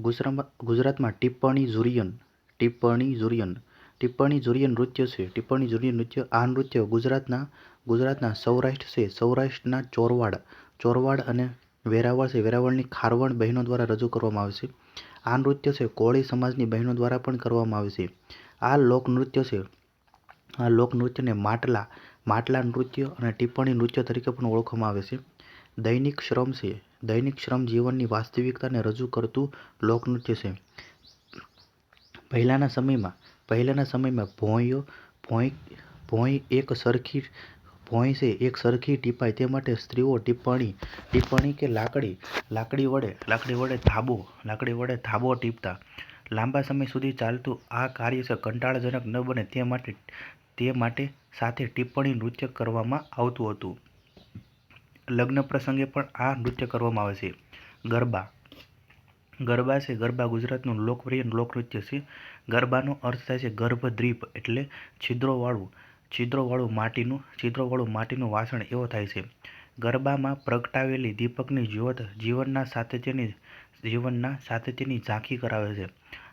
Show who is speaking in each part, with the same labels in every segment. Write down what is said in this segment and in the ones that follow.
Speaker 1: ગુજરાતમાં ટિપ્પણી ઝુરિયન ટિપ્પણી ઝુરિયન ટિપ્પણી ઝુરિયન નૃત્ય છે. ટિપ્પણી ઝુરિયન નૃત્ય, આ નૃત્ય ગુજરાતના ગુજરાતના સૌરાષ્ટ્ર છે. સૌરાષ્ટ્રના ચોરવાડ ચોરવાડ અને વેરાવળ છે. વેરાવળની ખારવણ બહેનો દ્વારા રજૂ કરવામાં આવે છે. આ નૃત્ય છે કોળી સમાજની બહેનો દ્વારા પણ કરવામાં આવે છે. આ લોકનૃત્ય છે, આ લોકનૃત્યને માટલા માટલા નૃત્ય અને ટિપ્પણી નૃત્ય તરીકે પણ ઓળખવામાં આવે છે. દૈનિક શ્રમ છે. દૈનિક શ્રમ જીવનની વાસ્તવિકતાને રજૂ કરતું લોકનૃત્ય છે. પહેલાંના સમયમાં પહેલાંના સમયમાં ભોંયો, ભોંય ભોંય એક સરખી, ભોંય છે એક સરખી ટીપાય, તે માટે સ્ત્રીઓ ટિપ્પણી ટિપ્પણી કે લાકડી લાકડી વડે લાકડી વડે ધાબો, લાકડી વડે ધાબો ટીપતા. લાંબા સમય સુધી ચાલતું આ કાર્ય છે કંટાળાજનક ન બને તે માટે તે માટે સાથે ટિપ્પણી નૃત્ય કરવામાં આવતું હતું. લગ્ન પ્રસંગે પણ આ નૃત્ય કરવામાં આવે છે. ગરબા. ગરબા છે, ગરબા ગુજરાતનું લોકપ્રિય લોકનૃત્ય છે. ગરબાનો અર્થ થાય છે ગર્ભદ્વીપ એટલે છિદ્રોવાળું. છિદ્રોવાળું માટીનું છિદ્રોવાળું માટીનું વાસણ એવો થાય છે. ગરબામાં પ્રગટાવેલી દીપકની જ્યોત જીવનના સાતત્યની જીવનના સાતત્યની ઝાંખી કરાવે છે.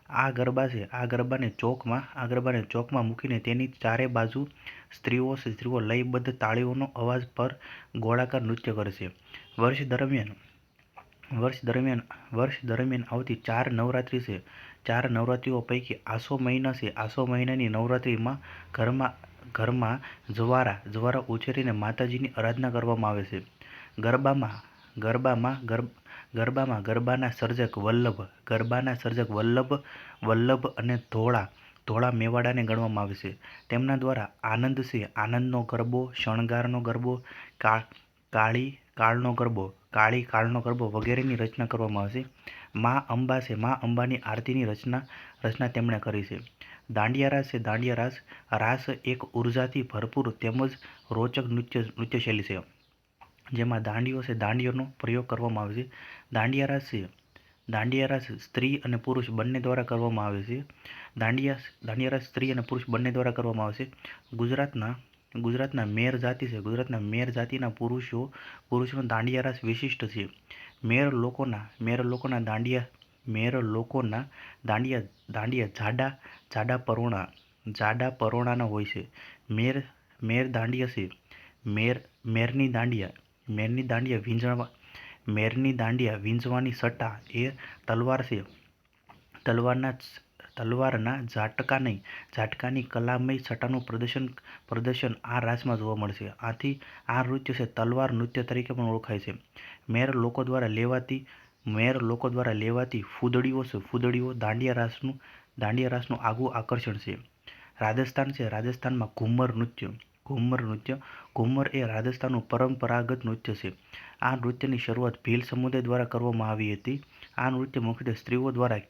Speaker 1: આ ગરબા છે, આ ગરબાને ચોકમાં, આ ગરબાને ચોકમાં મૂકીને તેની ચારે બાજુ સ્ત્રીઓ સ્ત્રીઓ લયબદ્ધ તાળીઓનો અવાજ પર ગોળાકાર નૃત્ય કરે છે. વર્ષ દરમિયાન વર્ષ દરમિયાન વર્ષ દરમિયાન આવતી ચાર નવરાત્રિ છે. ચાર નવરાત્રિઓ પૈકી આસો મહિના છે. આસો મહિનાની નવરાત્રિમાં ઘરમાં ઘરમાં જવારા જવારા ઉછેરીને માતાજીની આરાધના કરવામાં આવે છે. ગરબામાં ગરબામાં ગરબામાં ગરબાના સર્જક વલ્લભ, ગરબાના સર્જક વલ્લભ વલ્લભ અને ધોળા ધોળા મેવાડાને ગણવામાં આવે છે. તેમના દ્વારા આનંદ છે આનંદનો ગરબો, શણગારનો ગરબો કાળી કાળનો ગરબો, કાળી કાળનો ગરબો વગેરેની રચના કરવામાં આવે છે. મા અંબા છે. મા અંબાની આરતીની રચના રચના તેમણે કરી છે. દાંડિયા રાસ છે. દાંડિયા રાસ રાસ એક ઉર્જાથી ભરપૂર તેમજ રોચક નૃત્ય, નૃત્યશૈલી છે. જેમાં દાંડીઓ છે. દાંડીઓનો પ્રયોગ કરવામાં આવે છે. દાંડિયા રાસ છે. દાંડિયા રાસ સ્ત્રી અને પુરુષ બંને દ્વારા કરવામાં આવે છે. દાંડિયા દાંડિયા રાસ સ્ત્રી અને પુરુષ બંને દ્વારા કરવામાં આવે છે. ગુજરાતના ગુજરાતના મેર જાતિ છે. ગુજરાતના મેર જાતિના પુરુષો, પુરુષનો દાંડિયા રાસ વિશિષ્ટ છે. મેર લોકોના મેર લોકોના દાંડિયા, મેર લોકોના દાંડિયા દાંડિયા જાડા જાડા પરોણા, જાડા પરોણાના હોય છે. મેર મેર દાંડિયા છે. મેર, મેરની દાંડિયા મેરની દાંડિયા વીંઝણવા મેરની દાંડિયા વીંઝવાની સટ્ટા એ તલવાર છે. તલવારના તલવારના ઝાટકા નહીં, ઝાટકાની કલામય છટાનું પ્રદર્શન પ્રદર્શન આ રાસમાં જોવા મળશે. આથી આ નૃત્ય છે તલવાર નૃત્ય તરીકે પણ ઓળખાય છે. મેર લોકો દ્વારા લેવાતી, મેર લોકો દ્વારા લેવાતી ફૂદડીઓ છે. ફૂદડીઓ દાંડિયા રાસનું દાંડિયા રાસનું આગવું આકર્ષણ છે. રાજસ્થાન છે. રાજસ્થાનમાં ઘુમ્મર નૃત્ય ઘુમ્મર નૃત્ય, ઘુમ્મર એ રાજસ્થાનનું પરંપરાગત નૃત્ય છે. આ નૃત્યની શરૂઆત ભીલ સમુદાય દ્વારા કરવામાં આવી હતી. આ નૃત્ય મુખ્યત્વે સ્ત્રીઓ દ્વારા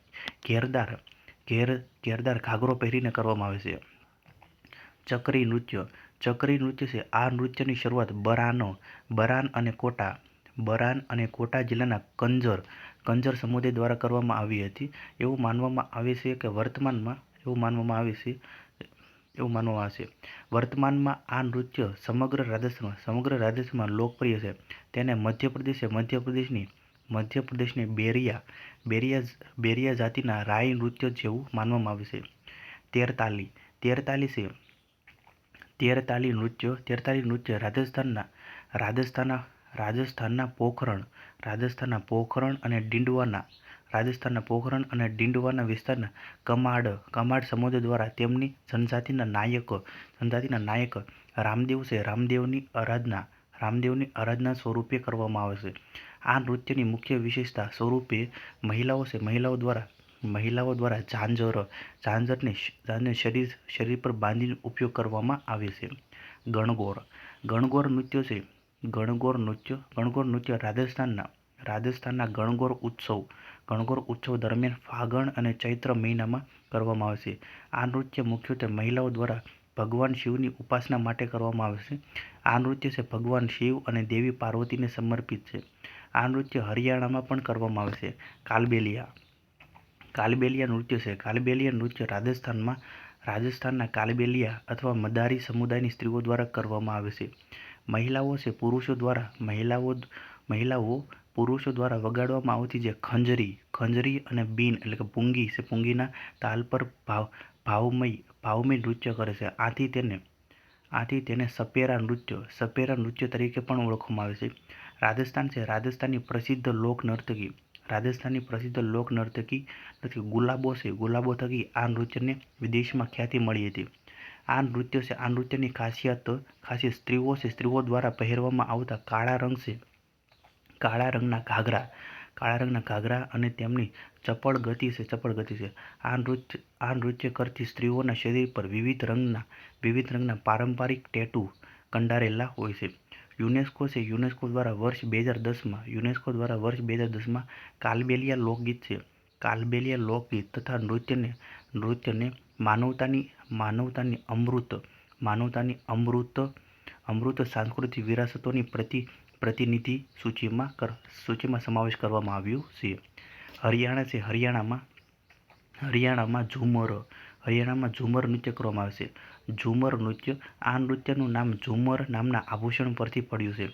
Speaker 1: ઘેરદાર, ઘેર, ઘેરદાર ઘાઘરો પહેરીને કરવામાં આવે છે. ચકરી નૃત્ય ચકરી નૃત્ય છે. આ નૃત્યની શરૂઆત બરાનો, બરાન અને કોટા, બરાન અને કોટા જિલ્લાના કંજર કંજર સમુદાય દ્વારા કરવામાં આવી હતી. એવું માનવામાં આવે છે કે વર્તમાનમાં, એવું માનવામાં આવે છે એવું માનવામાં આવે છે. વર્તમાનમાં આ નૃત્ય સમગ્ર રાજસ્થાનમાં સમગ્ર રાજસ્થાનમાં લોકપ્રિય છે. તેને મધ્યપ્રદેશે મધ્યપ્રદેશની મધ્યપ્રદેશની બેરિયા બેરિયા બેરિયા જાતિના રાય નૃત્ય જેવું માનવામાં આવે છે. તેરતાલી તેરતાલી છે. તેરતાલી નૃત્ય તેરતાલી નૃત્ય રાજસ્થાનના રાજસ્થાનના રાજસ્થાનના પોખરણ રાજસ્થાનના પોખરણ અને ડીંડવાના રાજસ્થાનના પોખરણ અને ડીંડવાના વિસ્તારના કમાડ કમાડ સમુદાય દ્વારા તેમની જનજાતિના નાયક જનજાતિના નાયક રામદેવ છે. રામદેવની આરાધના રામદેવની આરાધના સ્વરૂપે કરવામાં આવે છે. આ નૃત્યની મુખ્ય વિશેષતા સ્વરૂપે મહિલાઓ છે. મહિલાઓ દ્વારા મહિલાઓ દ્વારા ઝાંઝર, ઝાંઝરને ઝાંઝર શરીર શરીર પર બાંધીને ઉપયોગ કરવામાં આવે છે. ગણગોર ગણગોર નૃત્ય છે. ગણગોર નૃત્ય ગણગોર નૃત્ય રાજસ્થાનના રાજસ્થાનના ગણગોર ઉત્સવ ગણગોર ઉત્સવ દરમિયાન ફાગણ અને ચૈત્ર મહિનામાં કરવામાં આવે છે. આ નૃત્ય મુખ્યત્વે મહિલાઓ દ્વારા ભગવાન શિવની ઉપાસના માટે કરવામાં આવે છે. આ નૃત્ય છે ભગવાન શિવ અને દેવી પાર્વતીને સમર્પિત છે. આ નૃત્ય હરિયાણામાં પણ કરવામાં આવે છે. કાલબેલિયા. કાલબેલિયા નૃત્ય છે. કાલબેલિયા નૃત્ય રાજસ્થાનમાં, રાજસ્થાનના કાલબેલિયા અથવા મદારી સમુદાયની સ્ત્રીઓ દ્વારા કરવામાં આવે છે. મહિલાઓ છે પુરુષો દ્વારા મહિલાઓ મહિલાઓ પુરુષો દ્વારા વગાડવામાં આવતી જે ખંજરી ખંજરી અને બીન એટલે કે પૂંગી છે, પૂંગીના તાલ પર ભાવ, ભાવમય ભાવમય નૃત્ય કરે છે. આથી તેને આથી તેને સપેરા નૃત્ય સપેરા નૃત્ય તરીકે પણ ઓળખવામાં આવે છે. રાજસ્થાન છે. રાજસ્થાનની પ્રસિદ્ધ લોક નર્તકી, રાજસ્થાનની પ્રસિદ્ધ લોક નર્તકી નથી, ગુલાબો છે. ગુલાબો થકી આ નૃત્યને વિદેશમાં ખ્યાતિ મળી હતી. આ નૃત્ય છે. આ નૃત્યની ખાસિયત ખાસિયત સ્ત્રીઓ છે. સ્ત્રીઓ દ્વારા પહેરવામાં આવતા કાળા રંગ છે. કાળા રંગના ઘાઘરા, કાળા રંગના ઘાઘરા અને તેમની ચપળ ગતિ છે, ચપળ ગતિ છે. આ નૃત્ય આ નૃત્ય કરતી સ્ત્રીઓના શરીર પર વિવિધ રંગના વિવિધ રંગના પારંપરિક ટેટુ કંડારેલા હોય છે. યુનેસ્કો છે, યુનેસ્કો દ્વારા વર્ષ બે હજાર દસમાં, યુનેસ્કો દ્વારા વર્ષ બે હજાર દસમાં કાલબેલિયા લોકગીત છે. કાલબેલિયા લોકગીત તથા નૃત્યને નૃત્યને માનવતાની માનવતાની અમૃત માનવતાની અમૃત અમૃત સાંસ્કૃતિક વિરાસતોની પ્રતિ પ્રતિનિધિ સૂચિમાં કર, સૂચિમાં સમાવેશ કરવામાં આવ્યું છે. હરિયાણા છે. હરિયાણામાં હરિયાણામાં ઝુમર હરિયાણામાં ઝુમર નૃત્ય કરવામાં આવે છે. ઝુમર નૃત્ય, આ નૃત્યનું નામ ઝુમર નામના આભૂષણ પરથી પડ્યું છે.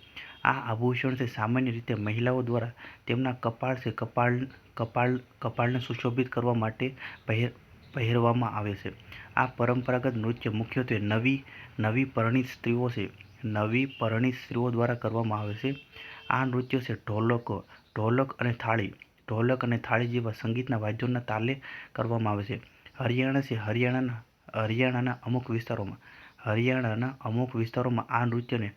Speaker 1: આ આભૂષણ છે સામાન્ય રીતે મહિલાઓ દ્વારા તેમના કપાળ છે, કપાળ કપાળ, કપાળને સુશોભિત કરવા માટે પહેર, પહેરવામાં આવે છે. આ પરંપરાગત નૃત્ય મુખ્યત્વે નવી નવી પરિણીત સ્ત્રીઓ છે. નવી પરણિત સ્ત્રીઓ દ્વારા કરવામાં આવે છે. આ નૃત્ય છે ઢોલકો, ઢોલક અને થાળી. ઢોલક અને થાળી જેવા સંગીતના વાદ્યોના તાલે કરવામાં આવે છે. હરિયાણા છે હરિયાણાના હરિયાણાના અમુક વિસ્તારોમાં. હરિયાણાના અમુક વિસ્તારોમાં આ નૃત્યને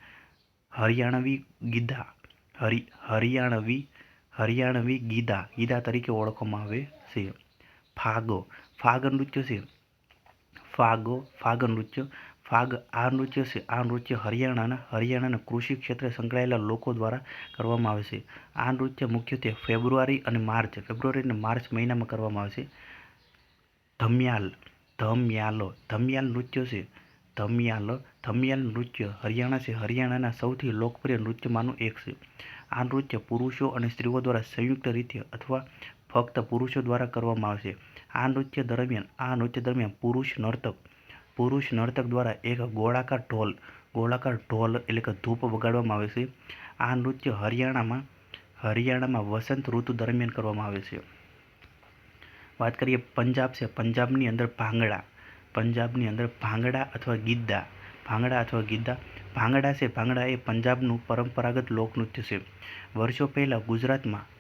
Speaker 1: હરિયાણવી ગીધા, હરિ, હરિયાણવી હરિયાણવી ગીધા ગીધા તરીકે ઓળખવામાં આવે છે. ફાગો, ફાગ નૃત્ય છે. ફાગો, ફાગ નૃત્ય ફાગ આ નૃત્ય છે. આ નૃત્ય હરિયાણાના હરિયાણાના કૃષિ ક્ષેત્રે સંકળાયેલા લોકો દ્વારા કરવામાં આવે છે. આ નૃત્ય મુખ્યત્વે ફેબ્રુઆરી અને માર્ચ, ફેબ્રુઆરી અને માર્ચ મહિનામાં કરવામાં આવે છે. ધમિયાલ, ધમિયાલો, ધમિયાલ નૃત્ય છે. ધમિયાલ ધમિયાલ નૃત્ય હરિયાણા છે. હરિયાણાના સૌથી લોકપ્રિય નૃત્યમાંનું એક છે. આ નૃત્ય પુરુષો અને સ્ત્રીઓ દ્વારા સંયુક્ત રીતે અથવા ફક્ત પુરુષો દ્વારા કરવામાં આવશે આ નૃત્ય દરમિયાન, આ નૃત્ય દરમિયાન પુરુષ નર્તક પુરુષ નર્તક દ્વારા એક ગોળાકાર ઢોલ ગોળાકાર ઢોલ એટલે કે ધૂપ વગાડવામાં આવે છે. આ નૃત્ય હરિયાણામાં હરિયાણામાં વસંત ઋતુ દરમિયાન કરવામાં આવે છે. વાત કરીએ પંજાબ છે. પંજાબની અંદર ભાંગડા, પંજાબની અંદર ભાંગડા અથવા ગિદ્દા, ભાંગડા અથવા ગિદ્દા. ભાંગડા છે. ભાંગડા એ પંજાબનું પરંપરાગત લોકનૃત્ય છે. વર્ષો પહેલાં ગુજરાતમાં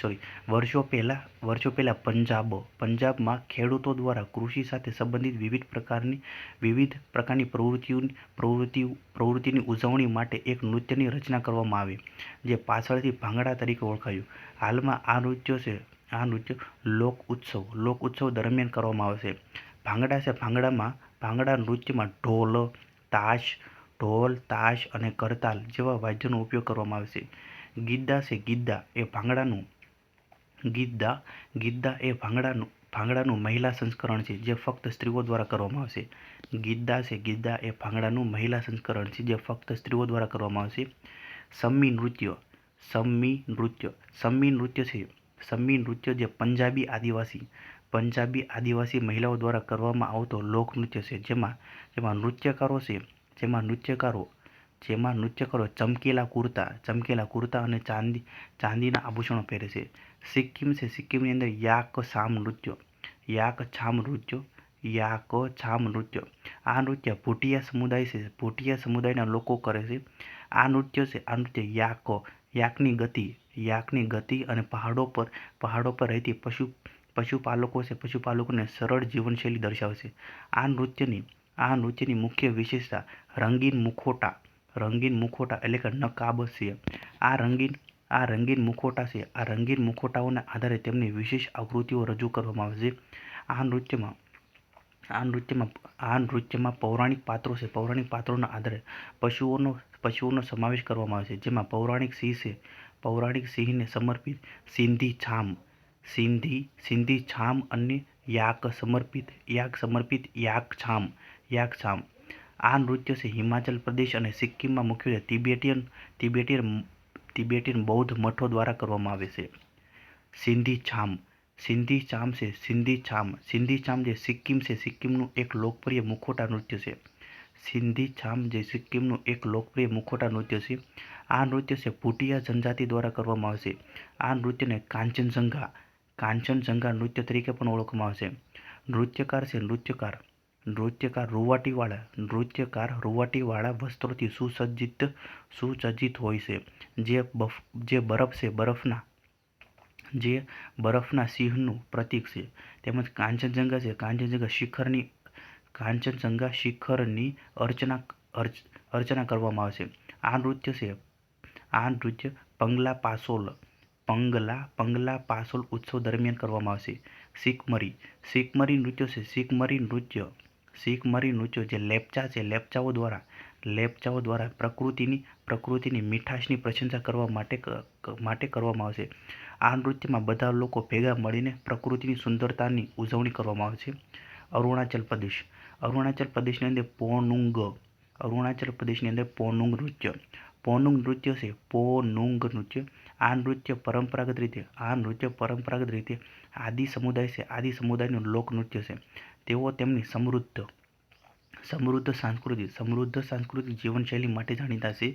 Speaker 1: સોરી વર્ષો પહેલાં વર્ષો પહેલાં પંજાબો, પંજાબમાં ખેડૂતો દ્વારા કૃષિ સાથે સંબંધિત વિવિધ પ્રકારની વિવિધ પ્રકારની પ્રવૃત્તિઓની પ્રવૃત્તિ પ્રવૃત્તિની ઉજવણી માટે એક નૃત્યની રચના કરવામાં આવી, જે પાછળથી ભાંગડા તરીકે ઓળખાયું. હાલમાં આ નૃત્ય છે, આ નૃત્ય લોક ઉત્સવ લોક ઉત્સવ દરમિયાન કરવામાં આવે છે. ભાંગડા છે, ભાંગડામાં, ભાંગડા નૃત્યમાં ઢોલ, તાશ ઢોલ, તાશ અને કરતાલ જેવા વાદ્યોનો ઉપયોગ કરવામાં આવે છે. ગિદ્દા છે ગિદ્દા એ ભાંગડાનું, ગિદ્દા ગિદ્દા એ ભાંગડાનું ભાંગડાનું મહિલા સંસ્કરણ છે, જે ફક્ત સ્ત્રીઓ દ્વારા કરવામાં આવશે. ગિદ્દા છે ગિદ્દા એ ભાંગડાનું મહિલા સંસ્કરણ છે, જે ફક્ત સ્ત્રીઓ દ્વારા કરવામાં આવશે. સમ્મી નૃત્ય સમ્મી નૃત્ય સમ્મી નૃત્ય છે સમ્મી નૃત્ય જે પંજાબી આદિવાસી પંજાબી આદિવાસી મહિલાઓ દ્વારા કરવામાં આવતો લોકનૃત્ય છે, જેમાં જેમાં નૃત્યકારો છે, જેમાં નૃત્યકારો જેમાં નૃત્યકારો ચમકેલા કુર્તા ચમકેલા કુર્તા અને ચાંદી, ચાંદીના આભૂષણો પહેરે છે. સિક્કિમ છે, સિક્કિમની અંદર યાક છામ નૃત્ય, યાક છામ નૃત્યો, યાક છામ નૃત્ય. આ નૃત્ય ભૂટિયા સમુદાય છે, ભૂટિયા સમુદાયના લોકો કરે છે. આ નૃત્ય છે, આ નૃત્ય યાકો, યાકની ગતિ યાકની ગતિ અને પહાડો પર પહાડો પર રહેતી પશુ, પશુપાલકો છે, પશુપાલકોને સરળ જીવનશૈલી દર્શાવે છે. આ નૃત્યની આ નૃત્યની મુખ્ય વિશેષતા રંગીન મુખોટા રંગીન મુખોટા એટલે કે નકાબ છે. આ રંગીન આ રંગીન મુખોટા છે. આ રંગીન મુખોટાઓના આધારે તેમની વિશેષ આવૃત્તિઓ રજૂ કરવામાં આવે છે. આ નૃત્યમાં આ નૃત્યમાં આ નૃત્યમાં પૌરાણિક પાત્રો છે. પૌરાણિક પાત્રોના આધારે પશુઓનો પશુઓનો સમાવેશ કરવામાં આવે છે. જેમાં પૌરાણિક સિંહ છે. પૌરાણિક સિંહને સમર્પિત સિંધી છામ, સિંધી સિંધી છામ અને યાક સમર્પિત યાક સમર્પિત યાક છામ યાક છામ. આ નૃત્ય છે હિમાચલ પ્રદેશ અને સિક્કિમમાં મુખ્યત્વે તિબેટિયન તિબેટિયન તિબેટિયન બૌદ્ધ મઠો દ્વારા કરવામાં આવે છે. સિંધી છામ. સિંધી ચામ છે સિંધી છામ. સિંધી છામ જે સિક્કિમ છે સિક્કિમનું એક લોકપ્રિય મુખોટા નૃત્ય છે. સિંધી છામ જે સિક્કિમનું એક લોકપ્રિય મુખોટા નૃત્ય છે. આ નૃત્ય છે ભૂટિયા જનજાતિ દ્વારા કરવામાં આવશે આ નૃત્યને કાંચનજંઘા કાંચનજંઘા નૃત્ય તરીકે પણ ઓળખવામાં આવશે નૃત્યકાર છે નૃત્યકાર. નૃત્યકાર રૂવાટીવાળા નૃત્યકાર રૂવાટીવાળા વસ્ત્રોથી સુસજ્જિત સુસજ્જિત હોય છે. જે બફ, જે બરફ છે, બરફના, જે બરફના સિંહનું પ્રતીક છે. તેમજ કાંચનજંઘા છે. કાંચનજંઘા શિખરની કાંચનજંઘા શિખરની અર્ચના, અર્ચ, અર્ચના કરવામાં આવે છે. આ નૃત્ય છે, આ નૃત્ય પંગલા પાસોલ, પંગલા પંગલા પાસોલ ઉત્સવ દરમિયાન કરવામાં આવશે શીખમરી શીખમરી નૃત્ય છે. શીખમરી નૃત્ય શીખમરી નૃત્યો જે લેપચા છે, લેપચાઓ દ્વારા લેપચાઓ દ્વારા પ્રકૃતિની પ્રકૃતિની મીઠાશની પ્રશંસા કરવા માટે માટે કરવામાં આવશે. આ નૃત્યમાં બધા લોકો ભેગા મળીને પ્રકૃતિની સુંદરતાની ઉજવણી કરવામાં આવે છે. અરુણાચલ પ્રદેશ. અરુણાચલ પ્રદેશની અંદર પોનુંગ. અરુણાચલ પ્રદેશની અંદર પોનુંગ નૃત્ય. પોનુંગ નૃત્ય છે, પોનુંગ નૃત્ય. આ નૃત્ય પરંપરાગત રીતે, આ નૃત્ય પરંપરાગત રીતે આદિ સમુદાય છે, આદિ સમુદાયનું લોકનૃત્ય છે. તેઓ તેમની સમૃદ્ધ સમૃદ્ધ સાંસ્કૃતિક સમૃદ્ધ સાંસ્કૃતિક જીવનશૈલી માટે જાણીતા છે.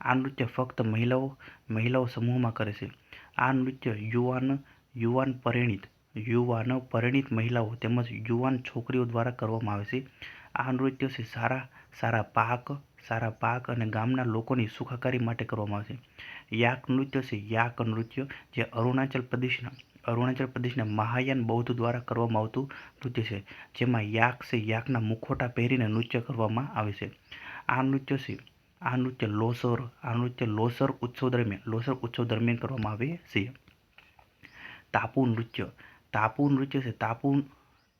Speaker 1: આ નૃત્ય ફક્ત મહિલાઓ મહિલાઓ સમૂહમાં કરે છે. આ નૃત્ય યુવાન યુવાન પરિણીત યુવાન પરિણીત મહિલાઓ તેમજ યુવાન છોકરીઓ દ્વારા કરવામાં આવે છે. આ નૃત્ય છે સારા સારા પાક સારા પાક અને ગામના લોકોની સુખાકારી માટે કરવામાં આવે છે. યાક નૃત્ય છે યાક નૃત્ય, જે અરુણાચલ પ્રદેશના અરુણાચલ પ્રદેશના મહાયાન બૌદ્ધ દ્વારા કરવામાં આવતું નૃત્ય છે, જેમાં યાક છે યાકના મુખોટા પહેરીને નૃત્ય કરવામાં આવે છે. આ નૃત્ય છે, આ નૃત્ય લોસર, આ નૃત્ય લોસર ઉત્સવ દરમિયાન, લોસર ઉત્સવ દરમિયાન કરવામાં આવે છે. તાપુ નૃત્ય તાપુ નૃત્ય છે, તાપુ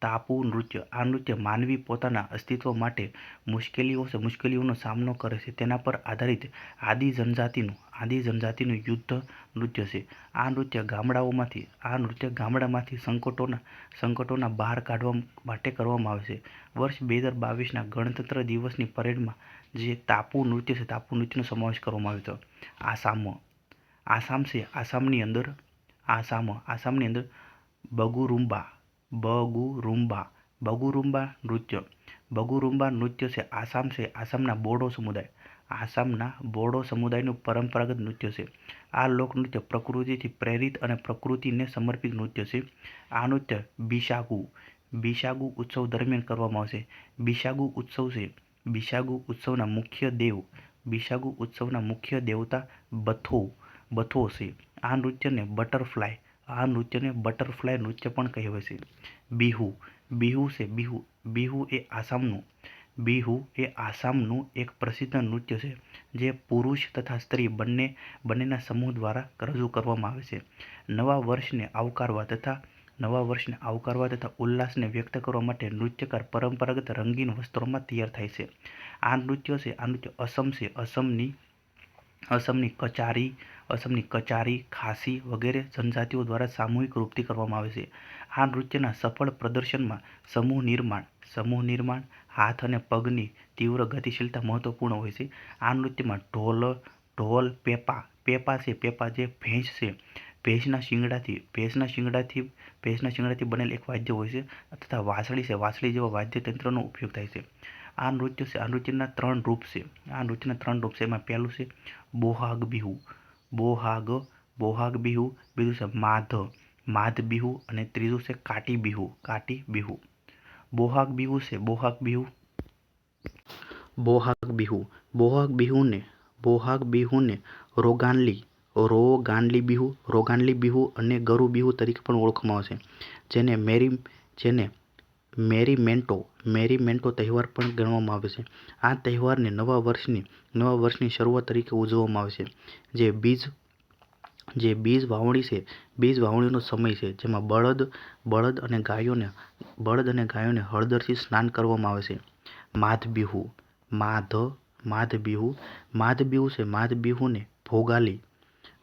Speaker 1: તાપુ નૃત્ય. આ નૃત્ય માનવી પોતાના અસ્તિત્વ માટે મુશ્કેલીઓ છે મુશ્કેલીઓનો સામનો કરે છે. તેના પર આધારિત આદિ જનજાતિનું આદિ જનજાતિનું યુદ્ધ નૃત્ય છે. આ નૃત્ય ગામડાઓમાંથી, આ નૃત્ય ગામડામાંથી સંકટોના સંકટોના બહાર કાઢવા માટે કરવામાં આવે છે. વર્ષ બે હજાર બાવીસના ગણતંત્ર દિવસની પરેડમાં જે તાપુ નૃત્ય છે તાપુ નૃત્યનો સમાવેશ કરવામાં આવ્યો હતો. આસામ આસામ છે. આસામની અંદર, આસામ, આસામની અંદર બગુરુમ્બા બગુરુમ્બા બગુરુમ્બા નૃત્ય. બગુરુમ્બા નૃત્ય છે આસામ છે. આસામના બોડો સમુદાય. આસામના બોડો સમુદાયનું પરંપરાગત નૃત્ય છે. આ લોકનૃત્ય પ્રકૃતિથી પ્રેરિત અને પ્રકૃતિને સમર્પિત નૃત્ય છે. આ નૃત્ય બિશાગુ. બિશાગુ ઉત્સવ દરમિયાન કરવામાં આવશે. બિશાગુ ઉત્સવ છે. બિશાગુ ઉત્સવના મુખ્ય દેવ. બિશાગુ ઉત્સવના મુખ્ય દેવતા બથો. બથો છે. આ નૃત્યને બટરફ્લાય આ નૃત્યને બટરફ્લાય નૃત્ય પણ કહેવાય છે. બિહુ. બિહુ છે, બિહુ. બિહુ એ આસામનું. બિહુ એ આસામનું એક પ્રસિદ્ધ નૃત્ય છે, જે પુરુષ તથા સ્ત્રી બંને, બંનેના સમૂહ દ્વારા રજૂ કરવામાં આવે છે. નવા વર્ષને આવકારવા તથા, નવા વર્ષને આવકારવા તથા ઉલ્લાસને વ્યક્ત કરવા માટે નૃત્યકાર પરંપરાગત રંગીન વસ્ત્રોમાં તૈયાર થાય છે. આ નૃત્ય છે, આ નૃત્ય અસમ છે. અસમની અસમની કચારી અસમની કચારી, ખાસી વગેરે જનજાતિઓ દ્વારા સામૂહિક રૂપથી કરવામાં આવે છે. આ નૃત્યના સફળ પ્રદર્શનમાં સમૂહ નિર્માણ સમૂહ નિર્માણ, હાથ અને પગની તીવ્ર ગતિશીલતા મહત્વપૂર્ણ હોય છે. આ નૃત્યમાં ઢોલ ઢોલ પેપા પેપા છે, પેપા જે ભેંસ છે. ભેંસના શિંગડાથી ભેંસના શિંગડાથી ભેંસના શિંગડાથી બનેલ એક વાદ્ય હોય છે તથા વાંસળી છે, વાંસળી જેવા વાદ્યતંત્રનો ઉપયોગ થાય છે. આ નૃત્ય છે, આ નૃત્યના ત્રણ રૂપ છે. આ નૃત્યના ત્રણ રૂપ છે. એમાં પહેલું છે બોહાગ બિહુ બોહાગ બોહાગ બિહુ બીજું છે માધ માધ બિહુ અને ત્રીજું છે કાટી બિહુ કાટી બિહુ બોહાગ બિહુ છે બોહાગ બિહુ બોહાગ બિહુ બોહાગ બિહુને બોહાગ બિહુને રોગાનલી રોગાનલી બિહુ રોગાનલી બિહુ અને ગરુ બિહુ તરીકે પણ ઓળખવામાં આવે છે. જેને મેરી, જેને મેરીમેન્ટો મેરીમેન્ટો તહેવાર પણ ગણવામાં આવે છે. આ તહેવારને નવા વર્ષની નવા વર્ષની શરૂઆત તરીકે ઉજવવામાં આવે છે. જે બીજ જે બીજ વાવણી છે, બીજ વાવણીનો સમય છે, જેમાં બળદ બળદ અને ગાયોને, બળદ અને ગાયોને હળદરથી સ્નાન કરવામાં આવે છે. માધ બિહુ માધ માધ બિહુ માધ બિહુ છે માધ બિહુને ભોગાલી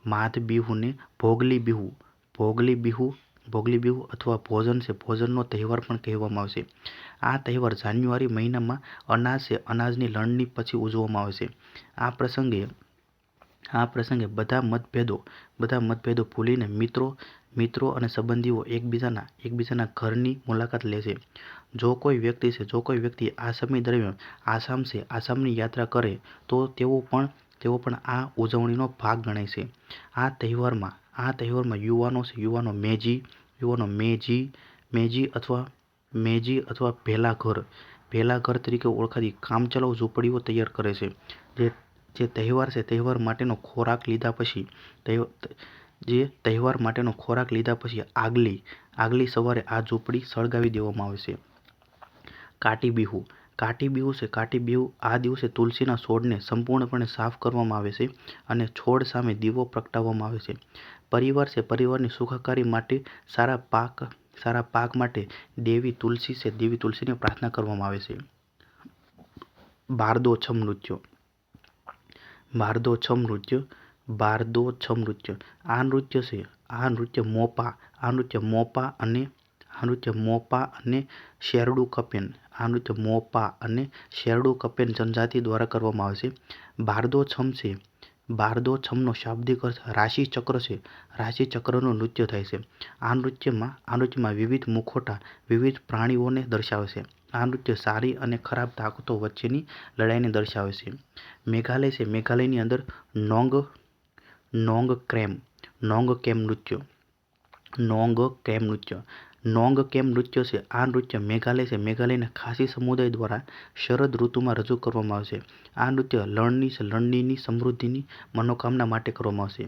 Speaker 1: માધ બિહુને ભોગલી બિહુ ભોગલી બિહુ ભોગલી બિહુ અથવા ભોજન છે. ભોજનનો તહેવાર પણ કહેવામાં આવે છે આ તહેવાર જાન્યુઆરી મહિનામાં અનાજ છે. અનાજની લણણી પછી ઉજવવામાં આવે છે. આ પ્રસંગે આ પ્રસંગે બધા મતભેદો બધા મતભેદો ભૂલીને મિત્રો મિત્રો અને સંબંધીઓ એકબીજાના એકબીજાના ઘરની મુલાકાત લે છે. જો કોઈ વ્યક્તિ છે, જો કોઈ વ્યક્તિ આ સમય દરમિયાન આસામ છે, આસામની યાત્રા કરે, તો તેઓ પણ તેઓ પણ આ ઉજવણીનો ભાગ ગણાય છે. આ તહેવારમાં આ તહેવારમાં યુવાનો છે, યુવાનો મેજી યુવાનો મેજી મેજી અથવા મેજી અથવા ભેલા ઘર ભેલા ઘર તરીકે ઓળખાતી કામચલાઉ ઝૂંપડીઓ તૈયાર કરે છે. જે જે તહેવાર છે, તહેવાર માટેનો ખોરાક લીધા પછી જે તહેવાર માટેનો ખોરાક લીધા પછી આગલી આગલી સવારે આ ઝૂંપડી સળગાવી દેવામાં આવે છે. કાટી બિહુ. કાટી બીવું છે, કાટી બીવું આ દિવસે તુલસીના છોડને સંપૂર્ણપણે સાફ કરવામાં આવે છે અને છોડ સામે દીવો પ્રગટાવવામાં આવે છે. પરિવાર છે, પરિવારની સુખાકારી માટે સારા પાક સારા પાક માટે દેવી તુલસી છે, દેવી તુલસીની પ્રાર્થના કરવામાં આવે છે. બારદો છમ નૃત્યો. બારદો છમ નૃત્ય બારદો છમ નૃત્ય. આ નૃત્ય છે, આ નૃત્ય મોપા, આ નૃત્ય મોપા અને, આ નૃત્ય મોપા અને શેરડું કપેન. આ નૃત્ય મોપા અને શેરડુ કપેન જનજાતિ દ્વારા કરવામાં આવે છે. બારદો છમ છે. બારદો છમનો શાબ્દિક અર્થ રાશિ ચક્ર છે. રાશિ ચક્રનું નૃત્ય થાય છે. આ નૃત્યમાં આ નૃત્યમાં વિવિધ મુખોટા, વિવિધ પ્રાણીઓને દર્શાવે છે. આ નૃત્ય સારી અને ખરાબ તાકતો વચ્ચેની લડાઈને દર્શાવે છે. મેઘાલય છે. મેઘાલયની અંદર નોંગ નોંગ ક્રેમ નોંગ કેમ નૃત્ય, નોંગ કેમ નૃત્ય. નોંગ કેમ નૃત્ય છે? આ નૃત્ય મેઘાલય છે. મેઘાલયના ખાસી સમુદાય દ્વારા શરદ ઋતુમાં રજૂ કરવામાં આવશે. આ નૃત્ય લણની લણણીની સમૃદ્ધિની મનોકામના માટે કરવામાં આવશે.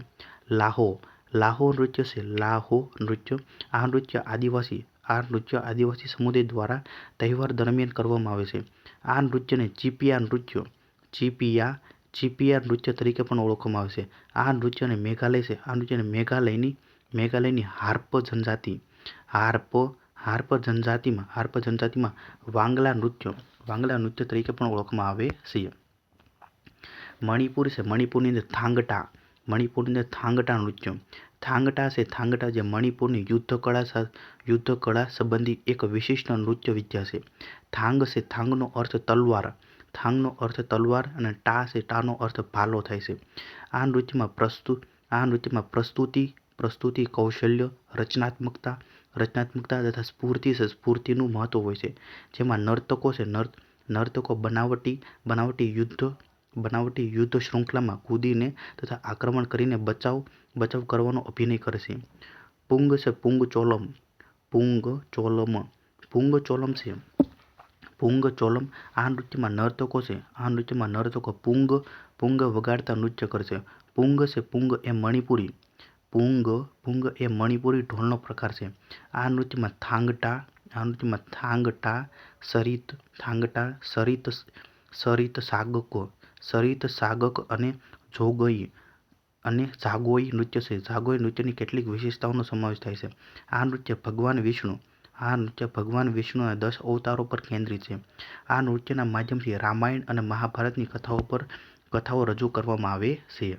Speaker 1: લાહો. લાહો નૃત્ય છે. લાહો નૃત્ય. આ નૃત્ય આદિવાસી, આ નૃત્ય આદિવાસી સમુદાય દ્વારા તહેવાર દરમિયાન કરવામાં આવે છે. આ નૃત્યને ચીપિયા નૃત્ય, ચીપિયા ચીપિયા નૃત્ય તરીકે પણ ઓળખવામાં આવે છે. આ નૃત્યને મેઘાલય છે. આ નૃત્યને મેઘાલયની મેઘાલયની હાર્પ જનજાતિ હાર્પ હાર્પ જનજાતિમાં હાર્પ જનજાતિમાં વાંગલા નૃત્ય વાંગલા નૃત્ય તરીકે પણ ઓળખવામાં આવે છે. મણિપુર છે, મણિપુરની અંદર થાંગટા, મણિપુરની અંદર થાંગટા નૃત્ય. થાંગટા છે, થાંગટા જે મણિપુરની યુદ્ધ કળા યુદ્ધ કળા સંબંધી એક વિશિષ્ટ નૃત્ય વિદ્યા છે. થાંગ છે, થાંગનો અર્થ તલવાર. થાંગનો અર્થ તલવાર અને ટા છે, ટાનો અર્થ ભાલો થાય છે. આ નૃત્યમાં પ્રસ્તુત આ નૃત્યમાં પ્રસ્તુતિ પ્રસ્તુતિ કૌશલ્ય, રચનાત્મકતા રચનાત્મકતા તથા સ્ફૂર્તિ છે સ્ફૂર્તિનું મહત્ત્વ હોય છે. જેમાં નર્તકો છે, નર્ત, નર્તકો બનાવટી બનાવટી યુદ્ધ બનાવટી યુદ્ધ શૃંખલામાં કૂદીને તથા આક્રમણ કરીને બચાવ બચાવ કરવાનો અભિનય કરે છે. પુંગ છે, પુંગ ચોલમ. પુંગ ચોલમ. પુંગ ચોલમ છે. પુંગ ચોલમ આ નૃત્યમાં નર્તકો છે. આ નૃત્યમાં નર્તકો પુંગ પુંગ વગાડતા નૃત્ય કરશે પુંગ છે, પુંગ એ મણિપુરી. પુંગ પુંગ એ મણિપુરી ઢોલનો પ્રકાર છે. આ નૃત્યમાં થાંગટા, આ નૃત્યમાં થાંગટા સરિત થાંગટા સરિત સરિત સાગકો, સરિત સાગક અને જોગઈ અને જાગોઈ નૃત્ય છે. જાગોઈ નૃત્યની કેટલીક વિશેષતાઓનો સમાવેશ થાય છે. આ નૃત્ય ભગવાન વિષ્ણુ, આ નૃત્ય ભગવાન વિષ્ણુના દસ અવતારો પર કેન્દ્રિત છે. આ નૃત્યના માધ્યમથી રામાયણ અને મહાભારતની કથાઓ પર કથાઓ રજૂ કરવામાં આવે છે.